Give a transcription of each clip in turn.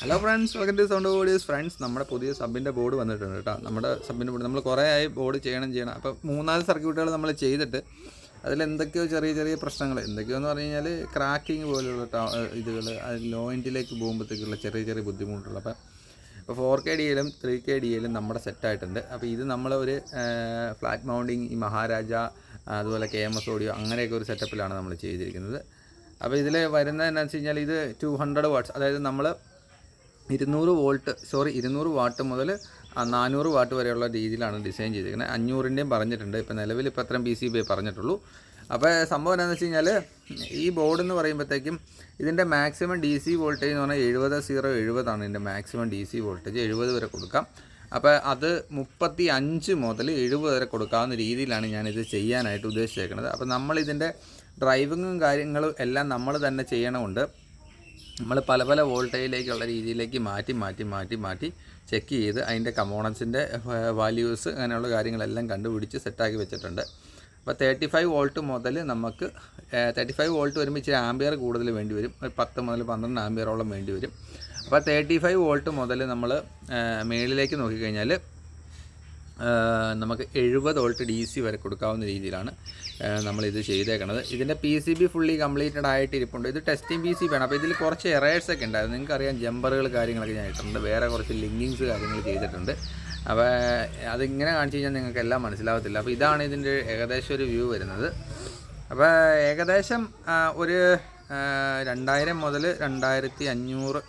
Hello friends welcome to sound bodies friends നമ്മുടെ പുതിയ സബിന്റെ board വന്നിട്ടുണ്ട് കേട്ടോ. നമ്മുടെ സബിന്റെ ബോർഡ് നമ്മൾ കുറേ ആയി ബോർഡ് ചെയ്യണം ചെയ്യണം. അപ്പോൾ മൂന്നാൽ സർക്യൂട്ടുകൾ നമ്മൾ ചെയ്തിട്ട് അതിൽ എന്തൊക്കെയോ ചെറിയ ചെറിയ പ്രശ്നങ്ങൾ. എന്തൊക്കെയോ എന്ന് പറഞ്ഞു കഴിഞ്ഞാൽ ക്രാക്കിങ് പോലെയുള്ള ഇതുകൾ ലോ എൻഡിലേക്ക് പോകുമ്പോഴത്തേക്കുള്ള ചെറിയ ചെറിയ ബുദ്ധിമുട്ടുകൾ. അപ്പം ഇപ്പോൾ ഫോർ കെ ഡിയിലും ത്രീ കെ ഡിയിലും നമ്മുടെ സെറ്റായിട്ടുണ്ട് അപ്പോൾ ഇത് നമ്മൾ ഒരു ഫ്ലാറ്റ് മൗണ്ടിങ് ഈ മഹാരാജ അതുപോലെ കെ എം എസ് ഓഡിയോ അങ്ങനെയൊക്കെ ഒരു സെറ്റപ്പിലാണ് നമ്മൾ ചെയ്തിരിക്കുന്നത്. അപ്പോൾ ഇതിൽ വരുന്നത് വെച്ച് കഴിഞ്ഞാൽ ഇത് ടു ഹൺഡ്രഡ് വാട്ട്സ് അതായത് നമ്മൾ ഇരുന്നൂറ് വോൾട്ട് സോറി ഇരുന്നൂറ് വാട്ട് മുതൽ നാനൂറ് വാട്ട് വരെയുള്ള രീതിയിലാണ് ഡിസൈൻ ചെയ്തിരിക്കുന്നത്. അഞ്ഞൂറിന്റെയും പറഞ്ഞിട്ടുണ്ട്. ഇപ്പോൾ നിലവിൽ ഇപ്പോൾ അത്രയും പി സി ബി പറഞ്ഞിട്ടുള്ളൂ. അപ്പോൾ സംഭവം എന്താണെന്ന് വെച്ച് കഴിഞ്ഞാൽ ഈ ബോർഡ് എന്ന് പറയുമ്പോഴത്തേക്കും ഇതിന്റെ മാക്സിമം ഡി സി വോൾട്ടേജ് എന്ന് പറഞ്ഞാൽ എഴുപത് സീറോ എഴുപതാണ് ഇതിന്റെ മാക്സിമം ഡി സി വോൾട്ടേജ് എഴുപത് വരെ കൊടുക്കാം. അപ്പോൾ അത് മുപ്പത്തി അഞ്ച് മുതൽ എഴുപത് വരെ കൊടുക്കാവുന്ന രീതിയിലാണ് ഞാനിത് ചെയ്യാനായിട്ട് ഉദ്ദേശിച്ചേക്കുന്നത് അപ്പോൾ നമ്മളിതിന്റെ ഡ്രൈവിങ്ങും കാര്യങ്ങളും എല്ലാം നമ്മൾ തന്നെ ചെയ്യണമുണ്ട്. നമ്മൾ പല പല വോൾട്ടേജിലേക്കുള്ള രീതിയിലേക്ക് മാറ്റി മാറ്റി മാറ്റി മാറ്റി ചെക്ക് ചെയ്ത് അതിന്റെ കമ്പോണൻസിന്റെ വാല്യൂസ് അങ്ങനെയുള്ള കാര്യങ്ങളെല്ലാം കണ്ടുപിടിച്ച് സെറ്റാക്കി വെച്ചിട്ടുണ്ട്. അപ്പോൾ തേർട്ടി ഫൈവ് വോൾട്ട് മുതൽ നമുക്ക് തേർട്ടി ഫൈവ് വോൾട്ട് വരുമ്പോൾ ഇച്ചിരി ആംബിയർ കൂടുതൽ വേണ്ടി വരും. ഒരു പത്ത് മുതൽ പന്ത്രണ്ട് ആംബിയറോളം വേണ്ടി വരും. അപ്പോൾ തേർട്ടി ഫൈവ് വോൾട്ട് മുതൽ നമ്മൾ മേളിലേക്ക് നോക്കിക്കഴിഞ്ഞാൽ നമുക്ക് എഴുപത് വോൾട്ട് ഡി സി വരെ കൊടുക്കാവുന്ന രീതിയിലാണ് നമ്മളിത് ചെയ്തേക്കണത്. ഇതിന്റെ P C B fully completed ആയിട്ട് ഇരിപ്പുണ്ട്. ഇത് ടെസ്റ്റിംഗ് പി സി വേണം. അപ്പോൾ ഇതിൽ കുറച്ച് എറേഴ്സ് ഒക്കെ ഉണ്ടായിരുന്നു. നിങ്ങൾക്കറിയാം ജമ്പറുകൾ കാര്യങ്ങളൊക്കെ ഞാൻ ഇട്ടിട്ടുണ്ട്. വേറെ കുറച്ച് ലിങ്കിങ്സ് കാര്യങ്ങൾ ചെയ്തിട്ടുണ്ട്. അപ്പോൾ അതിങ്ങനെ കാണിച്ചു കഴിഞ്ഞാൽ നിങ്ങൾക്ക് എല്ലാം മനസ്സിലാവത്തില്ല. അപ്പോൾ ഇതാണ് ഇതിന്റെ ഏകദേശം ഒരു വ്യൂ വരുന്നത്. അപ്പോൾ ഏകദേശം ഒരു രണ്ടായിരം മുതൽ രണ്ടായിരത്തി അഞ്ഞൂറ്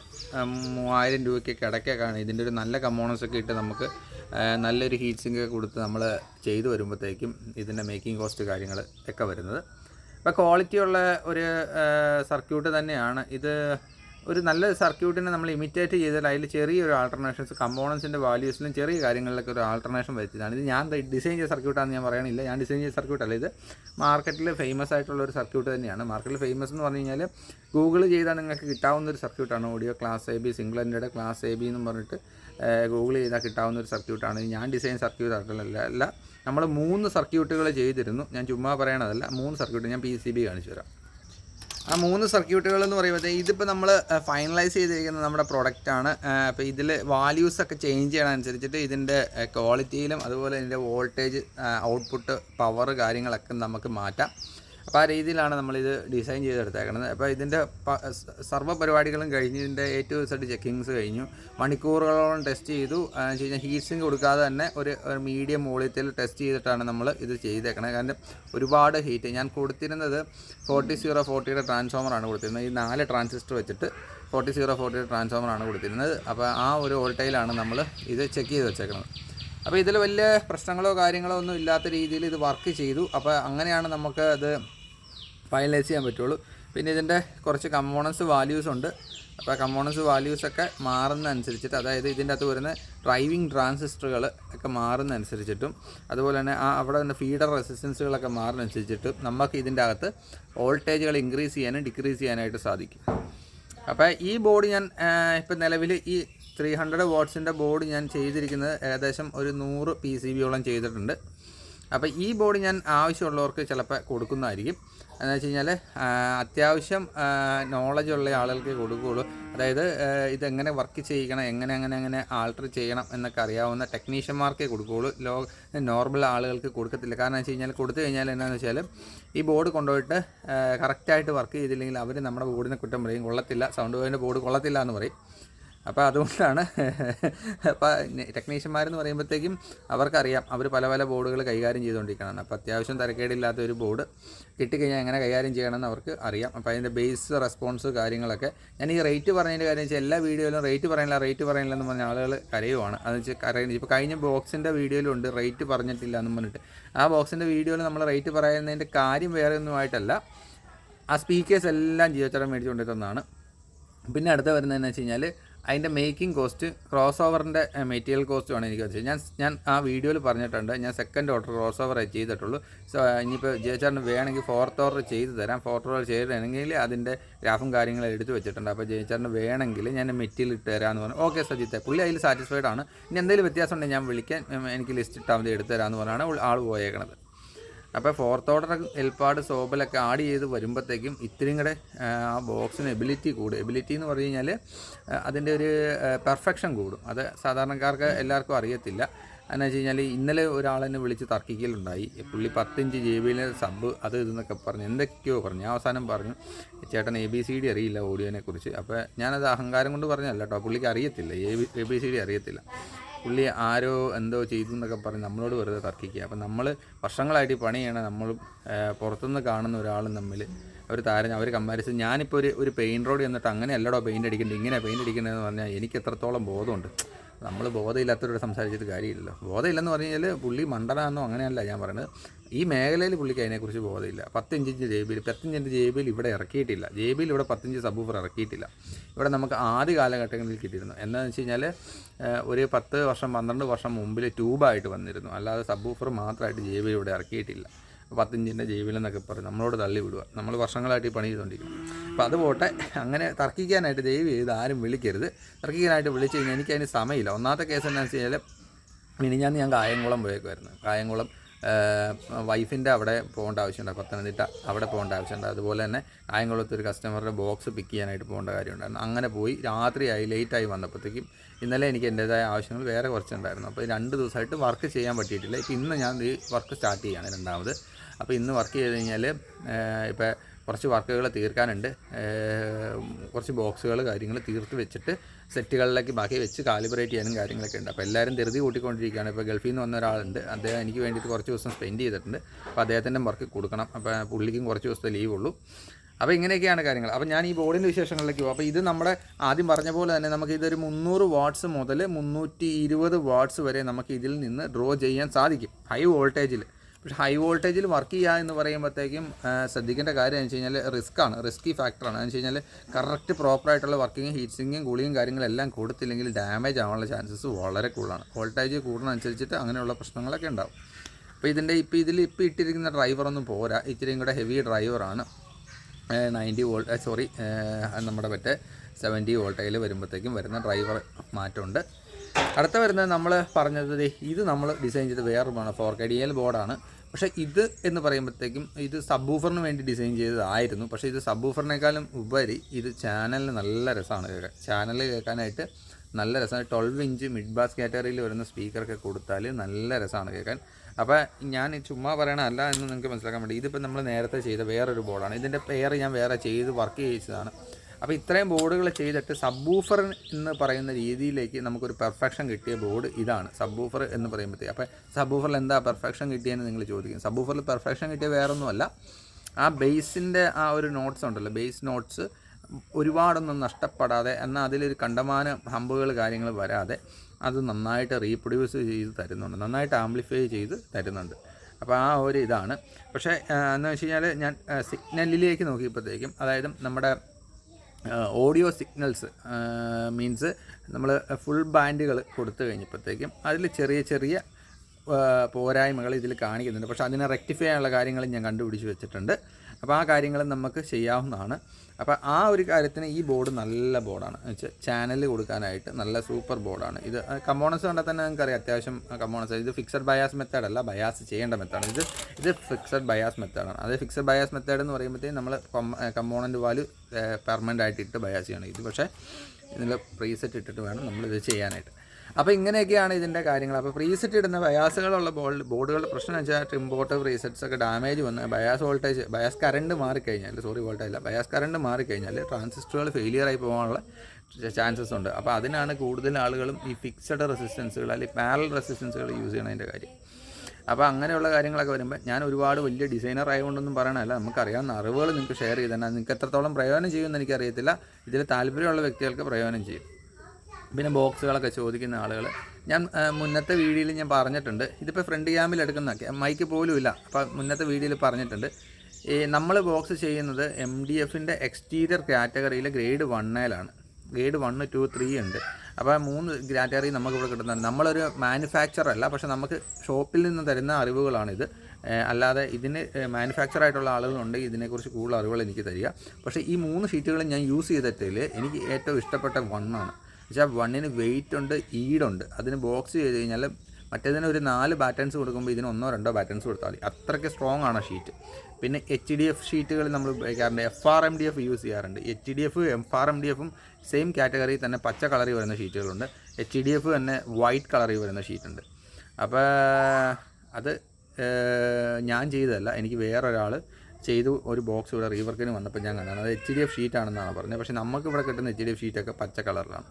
മൂവായിരം രൂപയ്ക്കൊക്കെ ഇടയ്ക്കൊക്കെയാണ് ഇതിന്റെ ഒരു നല്ല കമ്പോണൻസ് ഒക്കെ ഇട്ട് നമുക്ക് നല്ലൊരു ഹീറ്റ് സിങ്ക് കൊടുത്ത് നമ്മൾ ചെയ്തു വരുമ്പോഴത്തേക്കും ഇതിന്റെ മേക്കിംഗ് കോസ്റ്റ് കാര്യങ്ങൾ ഒക്കെ വരുന്നത്. അപ്പോൾ ക്വാളിറ്റിയുള്ള ഒരു സർക്യൂട്ട് തന്നെയാണ്. ഇത് ഒരു നല്ല സർക്യൂട്ടിനെ നമ്മൾ ഇമിറ്റേറ്റ് ചെയ്താൽ അതിൽ ചെറിയൊരു ആൾട്ടർനേഷൻസ് കമ്പോണൻസിന്റെ വാല്യൂസിലും ചെറിയ കാര്യങ്ങളിലൊക്കെ ഒരു ആൾട്ടർനേഷൻ വരുത്തിയതാണ്. ഇത് ഞാൻ ഡിസൈൻ ചെയ്ത സർക്യൂട്ടാണെന്ന് ഞാൻ പറയണില്ല. ഞാൻ ഡിസൈൻ ചെയ്ത സർക്യൂട്ടല്ല. ഇത് മാർക്കറ്റിൽ ഫേമസ് ആയിട്ടുള്ള ഒരു സർക്യൂട്ട് തന്നെയാണ്. മാർക്കറ്റിൽ ഫേമസ് എന്ന് പറഞ്ഞു കഴിഞ്ഞാൽ ഗൂഗിൾ ചെയ്താൽ നിങ്ങൾക്ക് കിട്ടാവുന്ന ഒരു സർക്യൂട്ടാണ്. ഓഡിയോ ക്ലാസ് എ ബി സിംഗ്ലൻഡയുടെ ക്ലാസ് എ ബി എന്ന് പറഞ്ഞിട്ട് ഗൂഗിൾ ചെയ്താൽ കിട്ടാവുന്ന ഒരു സർക്യൂട്ടാണ്. ഞാൻ ഡിസൈൻ സർക്യൂട്ട് ആയിട്ടല്ല അല്ല നമ്മൾ മൂന്ന് സർക്യൂട്ടുകൾ ചെയ്തിരുന്നു. ഞാൻ ചുമ്മാ പറയണതല്ല. മൂന്ന് സർക്യൂട്ട് ഞാൻ പി സി ബി കാണിച്ചു തരാം. ആ മൂന്ന് സർക്യൂട്ടുകൾ എന്ന് പറയുമ്പോഴത്തേക്ക് ഇതിപ്പോൾ നമ്മൾ ഫൈനലൈസ് ചെയ്തിരിക്കുന്ന നമ്മുടെ പ്രൊഡക്റ്റാണ് അപ്പോൾ ഇതിൽ വാല്യൂസ് ഒക്കെ ചേഞ്ച് ചെയ്യണമനുസരിച്ചിട്ട് ഇതിന്റെ ക്വാളിറ്റിയിലും അതുപോലെ ഇതിന്റെ വോൾട്ടേജ് ഔട്ട്പുട്ട് പവർ കാര്യങ്ങളൊക്കെ നമുക്ക് മാറ്റാം. അപ്പോൾ ആ രീതിയിലാണ് നമ്മളിത് ഡിസൈൻ ചെയ്തെടുത്തേക്കുന്നത് അപ്പോൾ ഇതിന്റെ സർവ പരിപാടികളും കഴിഞ്ഞ് ഇതിന്റെ എ ടു സെഡ് ചെക്കിങ്സ് കഴിഞ്ഞു. മണിക്കൂറുകളോളം ടെസ്റ്റ് ചെയ്തു. വെച്ച് കഴിഞ്ഞാൽ ഹീറ്റ്സിങ് കൊടുക്കാതെ തന്നെ ഒരു മീഡിയം വോളിയത്തിൽ ടെസ്റ്റ് ചെയ്തിട്ടാണ് നമ്മൾ ഇത് ചെയ്തേക്കണത്. കാരണം ഒരുപാട് ഹീറ്റ്. ഞാൻ കൊടുത്തിരുന്നത് ഫോർട്ടി സീറോ ഫോർട്ടിയുടെ ട്രാൻസ്ഫോമറാണ് കൊടുത്തിരുന്നത്. ഈ നാല് ട്രാൻസിസ്റ്റർ വെച്ചിട്ട് ഫോർട്ടി സീറോ ഫോർട്ടിയുടെ ട്രാൻസ്ഫോമറാണ് കൊടുത്തിരുന്നത്. അപ്പോൾ ആ ഒരു വോൾട്ടേജിലാണ് നമ്മൾ ഇത് ചെക്ക് ചെയ്ത് വെച്ചേക്കുന്നത് അപ്പോൾ ഇതിൽ വലിയ പ്രശ്നങ്ങളോ കാര്യങ്ങളോ ഒന്നും ഇല്ലാത്ത രീതിയിൽ ഇത് വർക്ക് ചെയ്തു. അപ്പോൾ അങ്ങനെയാണ് നമുക്ക് അത് ഫൈനലൈസ് ചെയ്യാൻ പറ്റുള്ളൂ. പിന്നെ ഇതിന്റെ കുറച്ച് കമ്പോണൻസ് വാല്യൂസ് ഉണ്ട്. അപ്പോൾ കമ്പോണൻസ് വാല്യൂസൊക്കെ മാറുന്ന അനുസരിച്ചിട്ട് അതായത് ഇതിന്റെ അകത്ത് വരുന്ന ഡ്രൈവിംഗ് ട്രാൻസിസ്റ്ററുകൾ ഒക്കെ മാറുന്ന അനുസരിച്ചിട്ടും അതുപോലെ തന്നെ ആ അവിടെ തന്നെ ഫീഡർ റെസിസ്റ്റൻസുകളൊക്കെ മാറുന്ന അനുസരിച്ചിട്ടും നമുക്ക് ഇതിന്റെ അകത്ത് വോൾട്ടേജുകൾ ഇൻക്രീസ് ചെയ്യാനും ഡിക്രീസ് ചെയ്യാനായിട്ട് സാധിക്കും. അപ്പോൾ ഈ ബോർഡ് ഞാൻ ഇപ്പം നിലവിൽ ഈ ത്രീ ഹൺഡ്രഡ് വാട്ട്സിന്റെ ബോർഡ് ഞാൻ ചെയ്തിരിക്കുന്നത് ഏകദേശം ഒരു നൂറ് പി സി ബിയോളം ചെയ്തിട്ടുണ്ട്. അപ്പോൾ ഈ ബോർഡ് ഞാൻ ആവശ്യമുള്ളവർക്ക് ചിലപ്പോൾ കൊടുക്കുന്നതായിരിക്കും. എന്ന് വെച്ച് കഴിഞ്ഞാൽ അത്യാവശ്യം നോളജ് ഉള്ള ആളുകൾക്ക് കൊടുക്കുകയുള്ളൂ. അതായത് ഇതെങ്ങനെ വർക്ക് ചെയ്യിക്കണം എങ്ങനെ അങ്ങനെ അങ്ങനെ ആൾട്ടർ ചെയ്യണം എന്നൊക്കെ അറിയാവുന്ന ടെക്നീഷ്യന്മാർക്കേ കൊടുക്കുകയുള്ളൂ. ലോ നോർമൽ ആളുകൾക്ക് കൊടുക്കത്തില്ല. കാരണം വെച്ച് കഴിഞ്ഞാൽ കൊടുത്തു കഴിഞ്ഞാൽ എന്താണെന്ന് വെച്ചാൽ ഈ ബോർഡ് കൊണ്ടുപോയിട്ട് കറക്റ്റായിട്ട് വർക്ക് ചെയ്തില്ലെങ്കിൽ അവർ നമ്മുടെ ബോർഡിനെ കുറ്റം പറയും. കൊള്ളത്തില്ല. സൗണ്ട് വേവിന്റെ ബോർഡ് കൊള്ളത്തില്ല എന്ന് പറയും. അപ്പോൾ അതുകൊണ്ടാണ് അപ്പോൾ ടെക്നീഷ്യന്മാരെന്ന് പറയുമ്പോഴത്തേക്കും അവർക്കറിയാം അവർ പല പല ബോർഡുകൾ കൈകാര്യം ചെയ്തുകൊണ്ടിരിക്കണം അപ്പോൾ അത്യാവശ്യം തരക്കേടില്ലാത്ത ഒരു ബോർഡ് കിട്ടിക്കഴിഞ്ഞാൽ എങ്ങനെ കൈകാര്യം ചെയ്യണമെന്ന് അവർക്ക് അറിയാം. അപ്പോൾ അതിന്റെ ബേസ് റെസ്പോൺസ് കാര്യങ്ങളൊക്കെ ഞാൻ ഈ റേറ്റ് പറഞ്ഞതിന്റെ കാര്യം വെച്ചാൽ എല്ലാ വീഡിയോയിലും റേറ്റ് പറയില്ല റേറ്റ് പറയില്ല എന്ന് പറഞ്ഞ ആളുകൾ കരയുവാണ്. അത് വെച്ചാൽ കരയുന്നത് ഇപ്പോൾ കഴിഞ്ഞ ബോക്സിന്റെ വീഡിയോയിലും ഉണ്ട് റേറ്റ് പറഞ്ഞിട്ടില്ല എന്ന് പറഞ്ഞിട്ട്. ആ ബോക്സിന്റെ വീഡിയോയിൽ നമ്മൾ റേറ്റ് പറയുന്നതിന്റെ കാര്യം വേറെ ഒന്നുമായിട്ടല്ല ആ സ്പീക്കേഴ്സ് എല്ലാം ജിയോച്ചറ മേടിച്ചുകൊണ്ടിരുന്നതാണ്. പിന്നെ അടുത്ത വരുന്നതെന്ന് വെച്ച് കഴിഞ്ഞാൽ അതിന്റെ മേക്കിംഗ് കോസ്റ്റ് ക്രോസ് ഓവറിന്റെ മെറ്റീരിയൽ കോസ്റ്റുമാണ് എനിക്ക് വെച്ചത് ഞാൻ ഞാൻ ആ വീഡിയോയിൽ പറഞ്ഞിട്ടുണ്ട്. ഞാൻ സെക്കൻഡ് ഓർഡർ ക്രോസ് ഓവർ ചെയ്തിട്ടുള്ളൂ. സോ ഇനിയിപ്പോൾ ജയച്ചാറിന് വേണമെങ്കിൽ ഫോർത്ത് ഓർഡർ ചെയ്ത് തരാം. ഫോർത്ത് ഓർഡർ ചെയ്തിട്ടുണ്ടെങ്കിൽ അതിന്റെ ഗ്രാഫും കാര്യങ്ങളും എടുത്ത് വെച്ചിട്ടുണ്ട്. അപ്പോൾ ജയച്ചാറിന് വേണമെങ്കിൽ ഞാൻ മെറ്റീരിയൽ ഇട്ട് തരാമെന്ന് പറഞ്ഞു. ഓക്കെ സജിത്തെ. പുള്ളി അതിൽ സാറ്റിസ്ഫൈഡ് ആണ്. ഇനി എന്തെങ്കിലും വ്യത്യാസം ഉണ്ടെങ്കിൽ ഞാൻ വിളിക്കാൻ എനിക്ക് ലിസ്റ്റ് ഇട്ടാൽ മതി എടുത്തു തരാമെന്ന് പറഞ്ഞാണ് ആൾ പോയേക്കണത്. അപ്പോൾ ഫോർത്ത് ഓർഡർ എൽപ്പാട് സോബലൊക്കെ ആഡ് ചെയ്ത് വരുമ്പോഴത്തേക്കും ഇത്തിരിയും കൂടെ ആ ബോക്സിന് എബിലിറ്റി കൂടും. എബിലിറ്റി എന്ന് പറഞ്ഞു കഴിഞ്ഞാൽ അതിന്റെ ഒരു പെർഫെക്ഷൻ കൂടും. അത് സാധാരണക്കാർക്ക് എല്ലാവർക്കും അറിയത്തില്ല. എന്നു വെച്ച് കഴിഞ്ഞാൽ ഇന്നലെ ഒരാളെന്നെ വിളിച്ച് തർക്കിക്കലുണ്ടായി. പുള്ളി പത്തിഞ്ച് ജെ ബിയിലെ സബ് അത് ഇതെന്നൊക്കെ പറഞ്ഞു. എന്തൊക്കെയോ പറഞ്ഞു. അവസാനം പറഞ്ഞു ചേട്ടൻ എ ബി സി ഡി അറിയില്ല ഓഡിയോനെക്കുറിച്ച്. അപ്പോൾ ഞാനത് അഹങ്കാരം കൊണ്ട് പറഞ്ഞല്ല കേട്ടോ. പുള്ളിക്ക് അറിയത്തില്ല. A B A B C D അറിയത്തില്ല. പുള്ളി ആരോ എന്തോ ചെയ്തു എന്നൊക്കെ പറഞ്ഞ് നമ്മളോട് വെറുതെ തർക്കിക്കുക. അപ്പം നമ്മൾ വർഷങ്ങളായിട്ട് പണി ചെയ്യണം നമ്മൾ പുറത്തുനിന്ന് കാണുന്ന ഒരാളും തമ്മിൽ അവർ താരം അവർ കമ്പാരിസൺ ഞാനിപ്പോൾ ഒരു ഒരു പെയിന്റ് റോഡ് ചെന്നിട്ട് അങ്ങനെ അല്ലടോ പെയിന്റ് അടിക്കേണ്ടത് ഇങ്ങനെ പെയിന്റ് അടിക്കേണ്ടതെന്ന് പറഞ്ഞാൽ എനിക്ക് എത്രത്തോളം ബോധമുണ്ട്. നമ്മൾ ബോധമില്ലാത്തവരോട് സംസാരിച്ചിട്ട് കാര്യമില്ലല്ലോ. ബോധമില്ലെന്ന് പറഞ്ഞു കഴിഞ്ഞാൽ പുള്ളി മണ്ടനാണെന്നോ അങ്ങനെയല്ല ഞാൻ പറയുന്നത് ഈ മേഖലയിൽ പുള്ളിക്ക് അതിനെക്കുറിച്ച് ബോധമില്ല. പത്തഞ്ചിഞ്ച് ജെ ബിയിൽ പത്തിഞ്ചിന്റെ ജെ ബിയിൽ ഇവിടെ ഇറക്കിയിട്ടില്ല. ജെ ബിയിൽ ഇവിടെ പത്തിഞ്ച് സബൂഫർ ഇറക്കിയിട്ടില്ല. ഇവിടെ നമുക്ക് ആദ്യ കാലഘട്ടങ്ങളിൽ കിട്ടിയിരുന്നു. എന്താണെന്ന് വെച്ച് കഴിഞ്ഞാൽ ഒരു പത്ത് വർഷം പന്ത്രണ്ട് വർഷം മുമ്പിൽ ട്യൂബായിട്ട് വന്നിരുന്നു. അല്ലാതെ സബൂഫർ മാത്രമായിട്ട് ജെ ബിയിൽ ഇവിടെ ഇറക്കിയിട്ടില്ല. പത്തിഞ്ചിന്റെ ജൈവിലെന്നൊക്കെ പറയും നമ്മളോട് തള്ളി വിടുക നമ്മൾ വർഷങ്ങളായിട്ട് ഈ പണി ചെയ്തുകൊണ്ടിരിക്കും അപ്പോൾ അത് പോട്ടെ അങ്ങനെ തർക്കിക്കാനായിട്ട് ദയവ് ചെയ്ത് ആരും വിളിക്കരുത്. തർക്കിക്കാനായിട്ട് വിളിച്ചു കഴിഞ്ഞാൽ എനിക്കതിന് സമയമില്ല. ഒന്നാമത്തെ കേസ് എന്താണെന്ന് വെച്ച് കഴിഞ്ഞാൽ മിനിഞ്ഞാന്ന് ഞാൻ കായംകുളം പോയേക്കുമായിരുന്നു കായംകുളം വൈഫിന്റെ അവിടെ പോകേണ്ട ആവശ്യമുണ്ട്. പത്തനംതിട്ട അവിടെ പോകേണ്ട ആവശ്യമുണ്ട്. അതുപോലെ തന്നെ കായംകുളത്ത് ഒരു കസ്റ്റമറുടെ ബോക്സ് പിക്ക് ചെയ്യാനായിട്ട് പോകേണ്ട കാര്യമുണ്ടായിരുന്നു. അങ്ങനെ പോയി രാത്രിയായി ലേറ്റായി വന്നപ്പോഴത്തേക്കും ഇന്നലെ എനിക്ക് എന്റേതായ ആവശ്യങ്ങൾ വേറെ കുറച്ചുണ്ടായിരുന്നു. അപ്പോൾ രണ്ട് ദിവസമായിട്ട് വർക്ക് ചെയ്യാൻ പറ്റിയിട്ടില്ല. ഇപ്പോൾ ഇന്ന് ഞാൻ ഈ വർക്ക് സ്റ്റാർട്ട് ചെയ്യുകയാണ് രണ്ടാമത്. അപ്പോൾ ഇന്ന് വർക്ക് ചെയ്ത് കഴിഞ്ഞാൽ ഇപ്പോൾ കുറച്ച് വർക്കുകൾ തീർക്കാനുണ്ട്. കുറച്ച് ബോക്സുകൾ കാര്യങ്ങൾ തീർത്ത് വെച്ചിട്ട് സെറ്റുകളിലേക്ക് ബാക്കി വെച്ച് കാലിബ്രേറ്റ് ചെയ്യാനും കാര്യങ്ങളൊക്കെ ഉണ്ട്. അപ്പോൾ എല്ലാവരും ധൃതി കൂട്ടിക്കൊണ്ടിരിക്കുകയാണ്. ഇപ്പോൾ ഗൾഫിൽ നിന്ന് വന്ന ഒരാളുണ്ട്. അദ്ദേഹം എനിക്ക് വേണ്ടിയിട്ട് കുറച്ച് ദിവസം സ്പെൻഡ് ചെയ്തിട്ടുണ്ട്. അപ്പോൾ അദ്ദേഹത്തിന്റെ വർക്ക് കൊടുക്കണം. അപ്പോൾ പുള്ളിക്കും കുറച്ച് ദിവസത്തെ ലീവ് ഉള്ളൂ. അപ്പോൾ ഇങ്ങനെയൊക്കെയാണ് കാര്യങ്ങൾ. അപ്പോൾ ഞാൻ ഈ ബോർഡിന്റെ വിശേഷങ്ങളിലേക്ക് പോകും. അപ്പോൾ ഇത് നമ്മുടെ ആദ്യം പറഞ്ഞ പോലെ തന്നെ നമുക്ക് ഇതൊരു മുന്നൂറ് വാട്ട്സ് മുതൽ മുന്നൂറ്റി ഇരുപത് വാട്ട്സ് വരെ നമുക്ക് ഇതിൽ നിന്ന് ഡ്രോ ചെയ്യാൻ സാധിക്കും. ഹൈ വോൾട്ടേജിൽ. പക്ഷേ ഹൈ വോൾട്ടേജിൽ വർക്ക് ചെയ്യുക എന്ന് പറയുമ്പോഴത്തേക്കും ശ്രദ്ധിക്കേണ്ട കാര്യം എന്ന് വെച്ച് കഴിഞ്ഞാൽ റിസ്ക് ആണ്. റിസ്കി ഫാക്ടറാണ് എന്ന് വെച്ച് കഴിഞ്ഞാൽ കറക്റ്റ് പ്രോപ്പറായിട്ടുള്ള വർക്കിങ്ങും ഹീറ്റ് കൂളിങ്ങും കൂളിയും കാര്യങ്ങളെല്ലാം കൊടുത്തില്ലെങ്കിൽ ഡാമേജ് ആവാനുള്ള ചാൻസസ് വളരെ കൂടുതലാണ്. വോൾട്ടേജ് കൂടുന്നതനുസരിച്ചിട്ട് അങ്ങനെയുള്ള പ്രശ്നങ്ങളൊക്കെ ഉണ്ടാവും. അപ്പോൾ ഇതിന്റെ ഇപ്പോൾ ഇതിൽ ഇപ്പോൾ ഇട്ടിരിക്കുന്ന ഡ്രൈവറൊന്നും പോരാ. ഇത്തിരിയും കൂടെ ഹെവി ഡ്രൈവറാണ് നയന്റി വോൾട്ട് സോറി നമ്മുടെ മറ്റേ സെവന്റി വോൾട്ടേജിൽ വരുമ്പോഴത്തേക്കും വരുന്ന ഡ്രൈവർ മാറ്റമുണ്ട്. അടുത്ത വരുന്നത് നമ്മൾ പറഞ്ഞത് ഇത് നമ്മൾ ഡിസൈൻ ചെയ്ത് വേറൊരു ബോർഡാണ് ഫോർ കെ ഡി എൽ ബോർഡാണ് പക്ഷേ ഇത് എന്ന് പറയുമ്പോഴത്തേക്കും ഇത് സബ്ബൂഫറിന് വേണ്ടി ഡിസൈൻ ചെയ്തതായിരുന്നു. പക്ഷേ ഇത് സബ്ബൂഫറിനേക്കാളും ഉപരി ഇത് ചാനലിന് നല്ല രസമാണ് കേൾക്കാൻ. ചാനൽ കേൾക്കാനായിട്ട് നല്ല രസമാണ്. ട്വൽവ് ഇഞ്ച് മിഡ് ബാസ് കാറ്റഗറിയിൽ വരുന്ന സ്പീക്കറൊക്കെ കൊടുത്താൽ നല്ല രസമാണ് കേൾക്കാൻ. അപ്പോൾ ഞാൻ ചുമ്മാ പറയണമല്ല എന്ന് നിങ്ങൾക്ക് മനസ്സിലാക്കാൻ വേണ്ടി ഇതിപ്പോൾ നമ്മൾ നേരത്തെ ചെയ്ത വേറൊരു ബോർഡാണ് ഇതിന്റെ പേര് ഞാൻ വേറെ ചെയ്ത് വർക്ക് ചെയ്യിച്ചതാണ്. അപ്പോൾ ഇത്രയും ബോർഡുകൾ ചെയ്തിട്ട് സബ്ബൂഫർ എന്ന് പറയുന്ന രീതിയിലേക്ക് നമുക്കൊരു പെർഫെക്ഷൻ കിട്ടിയ ബോർഡ് ഇതാണ്. സബ്ബൂഫർ എന്ന് പറയുമ്പോഴത്തേക്ക് അപ്പോൾ സബ്ബൂഫറിൽ എന്താ പെർഫെക്ഷൻ കിട്ടിയെന്ന് നിങ്ങൾ ചോദിക്കും. സബ്ബൂഫറിൽ പെർഫെക്ഷൻ കിട്ടിയ വേറൊന്നുമല്ല. ആ ബേസിന്റെ ആ ഒരു നോട്ട്സ് ഉണ്ടല്ലോ. ബേസ് നോട്ട്സ് ഒരുപാടൊന്നും നഷ്ടപ്പെടാതെ എന്നാൽ അതിലൊരു കണ്ടമാന ഹമ്പുകൾ കാര്യങ്ങൾ വരാതെ അത് നന്നായിട്ട് റീപ്രൊഡ്യൂസ് ചെയ്ത് തരുന്നുണ്ട്. നന്നായിട്ട് ആംപ്ലിഫൈ ചെയ്ത് തരുന്നുണ്ട്. അപ്പോൾ ആ ഒരു ഇതാണ്. പക്ഷേ എന്ന് വെച്ച് കഴിഞ്ഞാൽ ഞാൻ സിഗ്നലിലേക്ക് നോക്കിയപ്പോഴത്തേക്കും അതായത് നമ്മുടെ ഓഡിയോ സിഗ്നൽസ് മീൻസ് നമ്മൾ ഫുൾ ബാൻഡുകൾ കൊടുത്തു കഴിഞ്ഞപ്പോഴത്തേക്കും അതിൽ ചെറിയ ചെറിയ പോരായ്മകൾ ഇതിൽ കാണിക്കുന്നുണ്ട്. പക്ഷേ അതിനെ റെക്ടിഫൈ ചെയ്യാനുള്ള കാര്യങ്ങൾ ഞാൻ കണ്ടുപിടിച്ച് വെച്ചിട്ടുണ്ട്. അപ്പോൾ ആ കാര്യങ്ങൾ നമുക്ക് ചെയ്യാവുന്നതാണ്. അപ്പോൾ ആ ഒരു കാര്യത്തിന് ഈ ബോർഡ് നല്ല ബോർഡാണ്. വെച്ചാൽ ചാനൽ കൊടുക്കാനായിട്ട് നല്ല സൂപ്പർ ബോർഡാണ്. ഇത് കമ്പോണൻസ് കണ്ടാൽ തന്നെ നിങ്ങൾക്കറിയാം അത്യാവശ്യം കമ്പോണൻസ്. ഇത് ഫിക്സഡ് ബയാസ് മെത്തേഡ് അല്ല ബയാസ് ചെയ്യേണ്ട മെത്തേഡാണ് ഇത് ഇത് ഫിക്സഡ് ബയാസ് മെത്തേഡാണ് അത് ഫിക്സഡ് ബയാസ് മെത്തേഡ് എന്ന് പറയുമ്പോഴത്തേക്കും നമ്മൾ കമ്പോണന്റ് വാല്യൂ പെർമനന്റ് ആയിട്ട് ഇട്ട് ബയാസ് ചെയ്യണം. ഇത് പക്ഷേ ഇതിൽ പ്രീസെറ്റ് ഇട്ടിട്ട് വേണം നമ്മളിത് ചെയ്യാനായിട്ട്. അപ്പോൾ ഇങ്ങനെയൊക്കെയാണ് ഇതിന്റെ കാര്യങ്ങൾ. അപ്പോൾ പ്രീസെറ്റ് ഇടുന്ന ബയാസുകളുള്ള ബോൾ ബോർഡുകളുടെ പ്രശ്നം എന്ന് വെച്ചാൽ ട്രിംബോട്ട് പ്രീസെറ്റ്സ് ഒക്കെ ഡാമേജ് വന്ന് ബയാസ് വോൾട്ടേജ് ബയാസ് കറണ്ട് മാറിക്കഴിഞ്ഞാൽ സോറി വോൾട്ടേജ് അല്ല ബയാസ് കറണ്ട് മാറിക്കഴിഞ്ഞാൽ ട്രാൻസിസ്റ്ററുകൾ ഫെയിലിയർ ആയി പോകാനുള്ള ചാൻസസ് ഉണ്ട്. അപ്പോൾ അതിനാണ് കൂടുതൽ ആളുകളും ഈ ഫിക്സഡ് റെസിസ്റ്റൻസുകൾ അല്ലെങ്കിൽ പാരൽ റെസിസ്റ്റൻസുകൾ യൂസ് ചെയ്യണതിന്റെ കാര്യം. അപ്പോൾ അങ്ങനെയുള്ള കാര്യങ്ങളൊക്കെ വരുമ്പോൾ ഞാൻ ഒരുപാട് വലിയ ഡിസൈനർ ആയതുകൊണ്ടൊന്നും പറയണമല്ല നമുക്കറിയാവുന്ന അറിവുകൾ നിങ്ങൾക്ക് ഷെയർ ചെയ്ത് തന്നെ നിങ്ങൾക്ക് എത്രത്തോളം പ്രയോജനം ചെയ്യുമെന്ന് എനിക്കറിയത്തില്ല. ഇതിൽ താല്പര്യമുള്ള വ്യക്തികൾക്ക് പ്രയോജനം ചെയ്യും. പിന്നെ ബോക്സുകളൊക്കെ ചോദിക്കുന്ന ആളുകൾ. ഞാൻ മുന്നത്തെ വീഡിയോയിൽ ഞാൻ പറഞ്ഞിട്ടുണ്ട്. ഇതിപ്പോൾ ഫ്രണ്ട് ക്യാമിൽ എടുക്കുന്ന മൈക്ക് പോലും ഇല്ല. അപ്പോൾ മുന്നത്തെ വീഡിയോയിൽ പറഞ്ഞിട്ടുണ്ട്. ഈ നമ്മൾ ബോക്സ് ചെയ്യുന്നത് എം ഡി എഫിന്റെ എക്സ്റ്റീരിയർ കാറ്റഗറിയിൽ ഗ്രേഡ് വണ്ണയിലാണ് ഗ്രേഡ് വണ്ണ് ടു ത്രീ ഉണ്ട്. അപ്പോൾ മൂന്ന് കാറ്റഗറി നമുക്ക് ഇവിടെ കിട്ടുന്നുണ്ട്. നമ്മളൊരു മാനുഫാക്ചർ അല്ല പക്ഷേ നമുക്ക് ഷോപ്പിൽ നിന്ന് തരുന്ന അറിവുകളാണിത്. അല്ലാതെ ഇതിന് മാനുഫാക്ചർ ആയിട്ടുള്ള ആളുകളുണ്ട്. ഇതിനെക്കുറിച്ച് കൂടുതൽ അറിവുകൾ എനിക്ക് തരിക. പക്ഷേ ഈ മൂന്ന് ഷീറ്റുകൾ ഞാൻ യൂസ് ചെയ്തിട്ടില്ല എനിക്ക് ഏറ്റവും ഇഷ്ടപ്പെട്ട വണ്ണാണ് വെച്ചാൽ വണ്ണിന് വെയിറ്റ് ഉണ്ട് ഈടുണ്ട് അതിന് ബോക്സ് ചെയ്ത് കഴിഞ്ഞാൽ മറ്റേതിന് ഒരു നാല് ബാറ്റൻസ് കൊടുക്കുമ്പോൾ ഇതിന് ഒന്നോ രണ്ടോ ബാറ്റൻസ് കൊടുത്താൽ മതി. അത്രയ്ക്ക് സ്ട്രോങ് ആണ് ഷീറ്റ് പിന്നെ എച്ച് ഡി എഫ് ഷീറ്റുകൾ നമ്മൾ ഉപയോഗിക്കാറുണ്ട്. F R M D F use ചെയ്യാറുണ്ട്. H D F F R M D എഫും സെയിം കാറ്റഗറിയിൽ തന്നെ പച്ച കളറിൽ വരുന്ന ഷീറ്റുകളുണ്ട് എച്ച് ഡി എഫ് തന്നെ വൈറ്റ് കളറിൽ വരുന്ന ഷീറ്റുണ്ട് അപ്പോൾ അത് ഞാൻ ചെയ്തതല്ല. എനിക്ക് വേറൊരാൾ ചെയ്തു ഒരു ബോക്സ് ഇവിടെ റീവർക്കിന് വന്നപ്പോൾ ഞാൻ കണ്ടതാണ്. അത് എച്ച് ഡി എഫ് ഷീറ്റാണെന്നാണ് പറഞ്ഞത്. പക്ഷേ നമുക്ക് ഇവിടെ കിട്ടുന്ന എച്ച് ഡി എഫ് ഷീറ്റൊക്കെ പച്ച കളറിലാണ്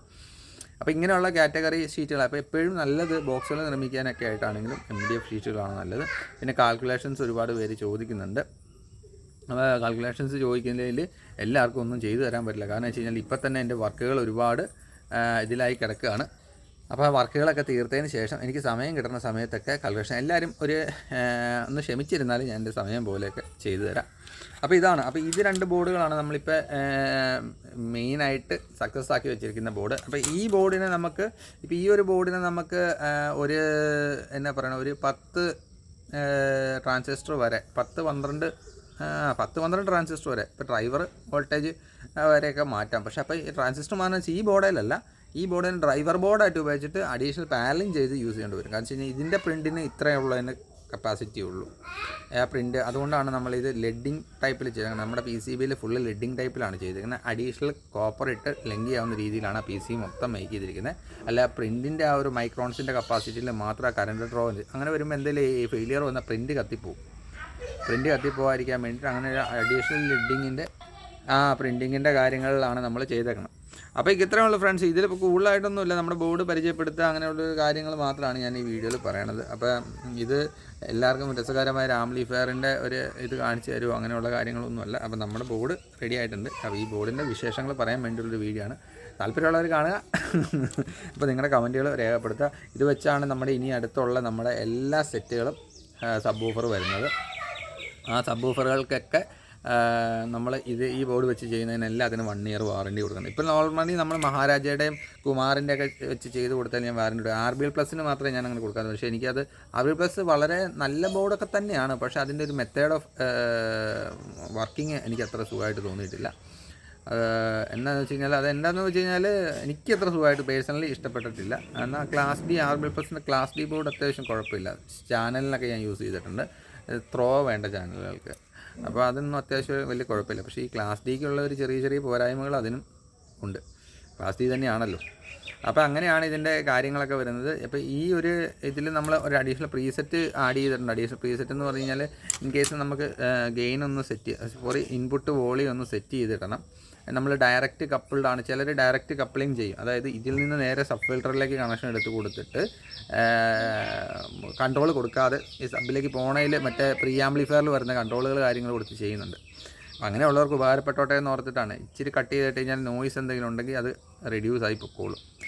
അപ്പോൾ ഇങ്ങനെയുള്ള കാറ്റഗറി ഷീറ്റുകൾ അപ്പോൾ എപ്പോഴും നല്ലത് ബോക്സുകൾ നിർമ്മിക്കാനൊക്കെ ആയിട്ടാണെങ്കിലും എം ഡി എഫ് ഷീറ്റുകളാണ് നല്ലത്. പിന്നെ കാൽക്കുലേഷൻസ് ഒരുപാട് പേര് ചോദിക്കുന്നുണ്ട്. അപ്പോൾ കാൽക്കുലേഷൻസ് ചോദിക്കുന്നതിൽ എല്ലാവർക്കും ഒന്നും ചെയ്തു തരാൻ പറ്റില്ല. കാരണം വെച്ച് കഴിഞ്ഞാൽ ഇപ്പം തന്നെ എന്റെ വർക്കുകൾ ഒരുപാട് ഇതിലായി കിടക്കുകയാണ്. അപ്പോൾ വർക്കുകളൊക്കെ തീർത്തതിന് ശേഷം എനിക്ക് സമയം കിട്ടുന്ന സമയത്തൊക്കെ കാൽക്കുലേഷൻ എല്ലാവരും ഒരു ഒന്ന് ക്ഷമിച്ചിരുന്നാൽ ഞാൻ എന്റെ സമയം പോലെയൊക്കെ ചെയ്തു തരാം. അപ്പോൾ ഇതാണ് അപ്പോൾ ഇത് രണ്ട് ബോർഡുകളാണ് നമ്മളിപ്പോൾ മെയിനായിട്ട് സക്സസ് ആക്കി വെച്ചിരിക്കുന്ന ബോർഡ്. അപ്പോൾ ഈ ബോർഡിനെ നമുക്ക് ഇപ്പോൾ ഈ ഒരു ബോർഡിനെ നമുക്ക് ഒരു എന്നാ പറയണ ഒരു പത്ത് ട്രാൻസിസ്റ്റർ വരെ പത്ത് പന്ത്രണ്ട് പത്ത് പന്ത്രണ്ട് ട്രാൻസിസ്റ്റർ വരെ ഇപ്പോൾ ഡ്രൈവർ വോൾട്ടേജ് വരെയൊക്കെ മാറ്റാം. പക്ഷേ അപ്പോൾ ഈ ട്രാൻസിസ്റ്റർ മാറുന്ന ഈ ബോർഡിലല്ല. ഈ ബോർഡിന് ഡ്രൈവർ ബോർഡായിട്ട് ഉപയോഗിച്ചിട്ട് അഡീഷണൽ പാനലിംഗ് ചെയ്ത് യൂസ് ചെയ്യേണ്ടി വരും. കാരണം വെച്ച് കഴിഞ്ഞാൽ ഇതിന്റെ പ്രിന്റിന് ഇത്രയേ ഉള്ളതിന് കപ്പാസിറ്റി ഉള്ളൂ. ആ പ്രിന്റ് അതുകൊണ്ടാണ് നമ്മളിത് ലെഡിങ് ടൈപ്പിൽ ചെയ്തത് നമ്മുടെ പി സി ബിയിൽ ഫുള്ള് ലെഡിങ് ടൈപ്പിലാണ് ചെയ്തിരിക്കുന്നത് അഡീഷണൽ കോപ്പർ ഇട്ട് ലെങ്ക് ചെയ്യാവുന്ന രീതിയിലാണ് ആ പി സി മൊത്തം മേക്ക് ചെയ്തിരിക്കുന്നത്. അല്ല പ്രിന്റിന്റെ ആ ഒരു മൈക്രോൺസിന്റെ കപ്പാസിറ്റിയിൽ മാത്രം കറണ്ട് ഡ്രോ അങ്ങനെ വരുമ്പോൾ എന്തെങ്കിലും ഫെയിലിയർ വന്ന പ്രിന്റ് കത്തിപ്പോവും. പ്രിന്റ് കത്തിപ്പോകാതിരിക്കാൻ വേണ്ടിയിട്ട് അങ്ങനെ അഡീഷണൽ ലെഡിങ്ങിന്റെ ആ പ്രിന്റിങ്ങിന്റെ കാര്യങ്ങളിലാണ് നമ്മൾ ചെയ്തേക്കണം അപ്പോൾ ഇത് ഇത്രയേ ഉള്ളൂ ഫ്രണ്ട്സ് ഇതിലിപ്പോൾ കൂടുതലായിട്ടൊന്നുമില്ല. നമ്മുടെ ബോർഡ് പരിചയപ്പെടുത്തുക അങ്ങനെയുള്ള കാര്യങ്ങൾ മാത്രമാണ് ഞാൻ ഈ വീഡിയോയിൽ പറയണത്. അപ്പോൾ ഇത് എല്ലാവർക്കും രസകരമായ രാംലി ഫെയറിന്റെ ഒരു ഇത് കാണിച്ചു തരുമോ? അങ്ങനെയുള്ള കാര്യങ്ങളൊന്നുമല്ല. അപ്പോൾ നമ്മുടെ ബോർഡ് റെഡി ആയിട്ടുണ്ട്. അപ്പോൾ ഈ ബോർഡിന്റെ വിശേഷങ്ങൾ പറയാൻ വേണ്ടിയുള്ളൊരു വീഡിയോ ആണ്. താല്പര്യമുള്ളവർ കാണുക. അപ്പോൾ നിങ്ങളുടെ കമന്റുകൾ രേഖപ്പെടുത്തുക. ഇത് വെച്ചാണ് നമ്മുടെ ഇനി അടുത്തുള്ള നമ്മുടെ എല്ലാ സെറ്റുകളും സബ് ഓഫർ വരുന്നത്. ആ സബ് ഓഫറുകൾക്കൊക്കെ നമ്മൾ ഇത് ഈ ബോർഡ് വെച്ച് ചെയ്യുന്നതിനെല്ലാം അതിന് വൺ ഇയർ വാറണ്ടി കൊടുക്കുന്നത് ഇപ്പോൾ നോർമലി നമ്മൾ മഹാരാജയുടെയും കുമാറിന്റെ ഒക്കെ വെച്ച് ചെയ്ത് കൊടുത്താൽ ഞാൻ വാറണ്ടി കൊടുക്കും. ആർ ബി എൽ പ്ലസിന് മാത്രമേ ഞാൻ അങ്ങനെ കൊടുക്കാറുള്ളൂ. പക്ഷേ എനിക്കത് ആർ ബി എൽ പ്ലസ് വളരെ നല്ല ബോർഡൊക്കെ തന്നെയാണ്. പക്ഷേ അതിന്റെ ഒരു മെത്തേഡ് ഓഫ് വർക്കിംഗ് എനിക്ക് അത്ര സുഖമായിട്ട് തോന്നിയിട്ടില്ല. എന്താണെന്ന് വെച്ച് കഴിഞ്ഞാൽ അത് എന്താണെന്ന് വെച്ച് കഴിഞ്ഞാൽ എനിക്ക് അത്ര സുഖമായിട്ട് പേഴ്സണലി ഇഷ്ടപ്പെട്ടിട്ടില്ല. എന്നാൽ ക്ലാസ് ഡി ആർ ബി പ്ലസിന്റെ ക്ലാസ് ഡി ബോർഡ് അത്യാവശ്യം കുഴപ്പമില്ല. ചാനലിനൊക്കെ ഞാൻ യൂസ് ചെയ്തിട്ടുണ്ട്. ത്രോ വേണ്ട ചാനലുകൾക്ക് അപ്പോൾ അതൊന്നും അത്യാവശ്യം വലിയ കുഴപ്പമില്ല. പക്ഷേ ഈ ക്ലാസ് ഡിക്കുള്ള ഒരു ചെറിയ ചെറിയ പോരായ്മകൾ അതിനും ഉണ്ട്. ക്ലാസ് ഡി തന്നെയാണല്ലോ. അപ്പോൾ അങ്ങനെയാണ് ഇതിന്റെ കാര്യങ്ങളൊക്കെ വരുന്നത്. അപ്പോൾ ഈ ഒരു ഇതിൽ നമ്മൾ ഒരു അഡീഷണൽ പ്രീസെറ്റ് ആഡ് ചെയ്തിട്ടുണ്ട്. അഡീഷണൽ പ്രീസെറ്റ് എന്ന് പറഞ്ഞു കഴിഞ്ഞാൽ ഇൻ കേസ് നമുക്ക് ഗെയിൻ ഒന്ന് സെറ്റ് സോറി ഇൻപുട്ട് വോളി ഒന്ന് സെറ്റ് ചെയ്തിടണം. നമ്മൾ ഡയറക്റ്റ് കപ്പിൾഡ് ആണ്. ചിലർ ഡയറക്റ്റ് കപ്പിളിങ് ചെയ്യും. അതായത് ഇതിൽ നിന്ന് നേരെ സബ് ഫിൽറ്ററിലേക്ക് കണക്ഷൻ എടുത്ത് കൊടുത്തിട്ട് കൺട്രോൾ കൊടുക്കാതെ ഈ സബിലേക്ക് പോണയിൽ മറ്റേ പ്രീ ആംപ്ലിഫയറിൽ വരുന്ന കൺട്രോളുകൾ കാര്യങ്ങൾ കൊടുത്ത് ചെയ്യുന്നുണ്ട്. അങ്ങനെയുള്ളവർക്ക് ഉപകാരപ്പെട്ടോട്ടെ എന്ന് ഓർത്തിട്ടാണ്. ഇച്ചിരി കട്ട് ചെയ്തിട്ട് കഴിഞ്ഞാൽ നോയ്സ് എന്തെങ്കിലും ഉണ്ടെങ്കിൽ അത് റെഡ്യൂസ് ആയി പൊക്കോളും.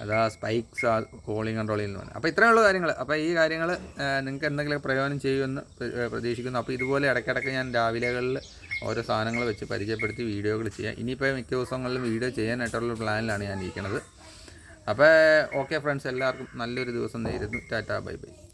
അതാ സ്പൈക്സ് കോളിംഗ് കൺട്രോളിൽ നിന്ന് അപ്പോൾ ഇത്രയേ ഉള്ളൂ കാര്യങ്ങൾ അപ്പോൾ ഈ കാര്യങ്ങൾ നിങ്ങൾക്ക് എന്തെങ്കിലും പ്രയോജനം ചെയ്യുമെന്ന് പ്ര- പ്രതീക്ഷിക്കുന്നു. അപ്പോൾ ഇതുപോലെ ഇടയ്ക്കിടയ്ക്ക് ഞാൻ രാവിലെകളിൽ ഓരോ സാധനങ്ങൾ വെച്ച് പരിചയപ്പെടുത്തി വീഡിയോകൾ ചെയ്യാം. ഇനിയിപ്പോൾ മിക്ക ദിവസങ്ങളിലും വീഡിയോ ചെയ്യാനായിട്ടുള്ള പ്ലാനിലാണ് ഞാൻ ഇരിക്കുന്നത്. അപ്പോൾ ഓക്കെ ഫ്രണ്ട്സ് എല്ലാവർക്കും നല്ലൊരു ദിവസം നേരുന്നു. Tata bye bye